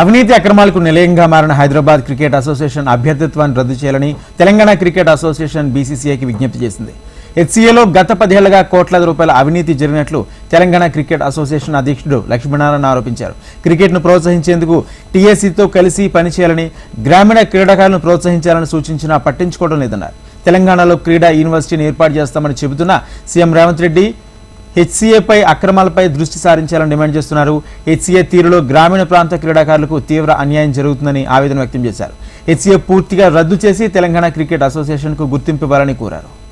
అవినీతి అక్రమాలకు నిలయంగా మారిన హైదరాబాద్ క్రికెట్ అసోసియేషన్ అభ్యర్థిత్వాన్ని రద్దు చేయాలని తెలంగాణ క్రికెట్ అసోసియేషన్ బీసీసీఐకి విజ్ఞప్తి చేసింది. హెచ్సీఏలో గత పదేళ్ళుగా కోట్లాది రూపాయల అవినీతి జరిగినట్లు తెలంగాణ క్రికెట్ అసోసియేషన్ అధ్యక్షుడు లక్ష్మీనారాయణ ఆరోపించారు. క్రికెట్ను ప్రోత్సహించేందుకు టీఎస్సీతో కలిసి పనిచేయాలని గ్రామీణ క్రీడాకారులను ప్రోత్సహించాలని సూచించినా పట్టించుకోవడం లేదన్నారు. తెలంగాణలో క్రీడా యూనివర్సిటీని ఏర్పాటు చేస్తామని చెబుతున్న సీఎం రేవంత్ రెడ్డి హెచ్సీఏపై అక్రమాలపై దృష్టి సారించాలని డిమాండ్ చేస్తున్నారు. హెచ్సీఏ తీరులో గ్రామీణ ప్రాంత క్రీడాకారులకు తీవ్ర అన్యాయం జరుగుతుందని ఆవేదన వ్యక్తం చేశారు. హెచ్సీఏ పూర్తిగా రద్దు చేసి తెలంగాణ క్రికెట్ అసోసియేషన్కు గుర్తింపు ఇవ్వాలని కోరారు.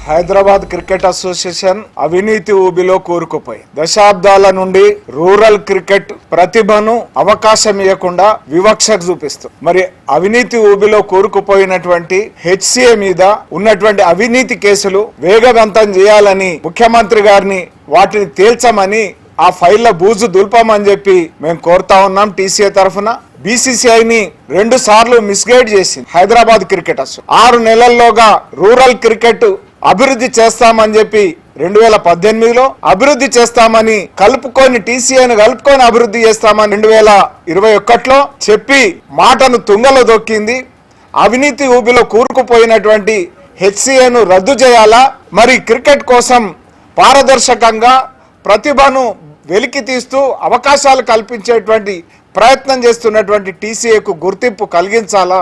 హైదరాబాద్ క్రికెట్ అసోసియేషన్ అవినీతి ఊబిలో కూరుకుపోయి దశాబ్దాల నుండి రూరల్ క్రికెట్ ప్రతిభను అవకాశం ఇవ్వకుండా వివక్ష చూపిస్తుంది మరి అవినీతి ఊబిలో కూరుకుపోయినటువంటి హెచ్సిఏ మీద ఉన్నటువంటి అవినీతి కేసులు వేగవంతం చేయాలని ముఖ్యమంత్రి గారిని వాటిని తేల్చమని ఆ ఫైళ్ళ బూజు దుల్పమని చెప్పి మేము కోరుతా ఉన్నాం టీసీఏ తరఫున. బీసీసీఐని రెండు సార్లు మిస్గైడ్ చేసింది హైదరాబాద్ క్రికెట్ ఆరు నెలల్లోగా రూరల్ క్రికెట్ అభివృద్ధి చేస్తామని చెప్పి రెండు వేల పద్దెనిమిదిలో అభివృద్ధి చేస్తామని కలుపుకొని టీసీఐను కలుపుకొని అభివృద్ధి చేస్తామని రెండు వేల ఇరవై ఒకటిలో చెప్పి మాటను తుంగలో దొక్కింది. అవినీతి ఊబిలో కూరుకుపోయినటువంటి హెచ్సిఏను రద్దు చేయాలా? మరి క్రికెట్ కోసం పారదర్శకంగా ప్రతిభను వెలికి తీస్తూ అవకాశాలు కల్పించేటువంటి ప్రయత్నం చేస్తున్నటువంటి టీసీఏకు గుర్తింపు కలిగించాలా?